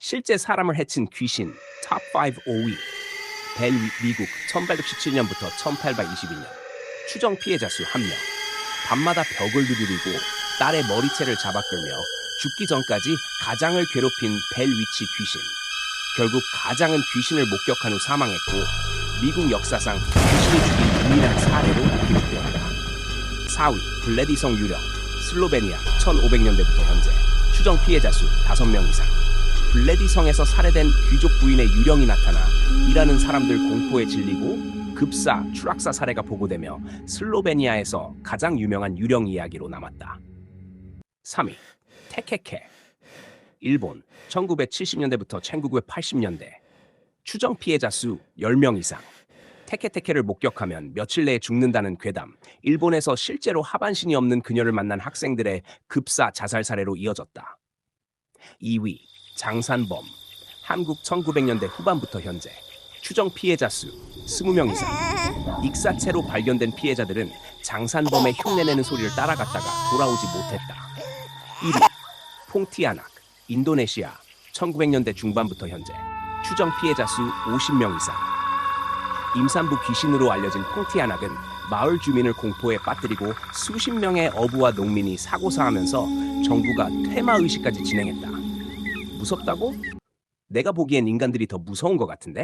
실제 사람을 해친 귀신 탑5 5위 벨 위- 미국 1817년부터 1822년. 추정 피해자 수 1명. 밤마다 벽을 두드리고 딸의 머리채를 잡아 끌며 죽기 전까지 가장을 괴롭힌 벨 위치 귀신. 결국 가장은 귀신을 목격한 후 사망했고 미국 역사상 귀신이 죽인 유일한 사례로 기록되었다. 4위 블레디성 유령 슬로베니아 1500년대부터 현재 추정 피해자 수 5명 이상 블레디 성에서 살해된 귀족 부인의 유령이 나타나 일하는 사람들 공포에 질리고 급사, 추락사 사례가 보고되며 슬로베니아에서 가장 유명한 유령 이야기로 남았다. 3위 테케케 일본 1970년대부터 1980년대 추정 피해자 수 10명 이상 테케테케를 목격하면 며칠 내에 죽는다는 괴담 일본에서 실제로 하반신이 없는 그녀를 만난 학생들의 급사 자살 사례로 이어졌다. 2위 장산범 한국 1900년대 후반부터 현재 추정 피해자 수 20명 이상 익사체로 발견된 피해자들은 장산범의 흉내내는 소리를 따라갔다가 돌아오지 못했다. 1위 퐁티아낙 인도네시아 1900년대 중반부터 현재 추정 피해자 수 50명 이상 임산부 귀신으로 알려진 퐁티아낙은 마을 주민을 공포에 빠뜨리고 수십 명의 어부와 농민이 사고사하면서 정부가 퇴마 의식까지 진행했다. 무섭다고? 내가 보기엔 인간들이 더 무서운 것 같은데?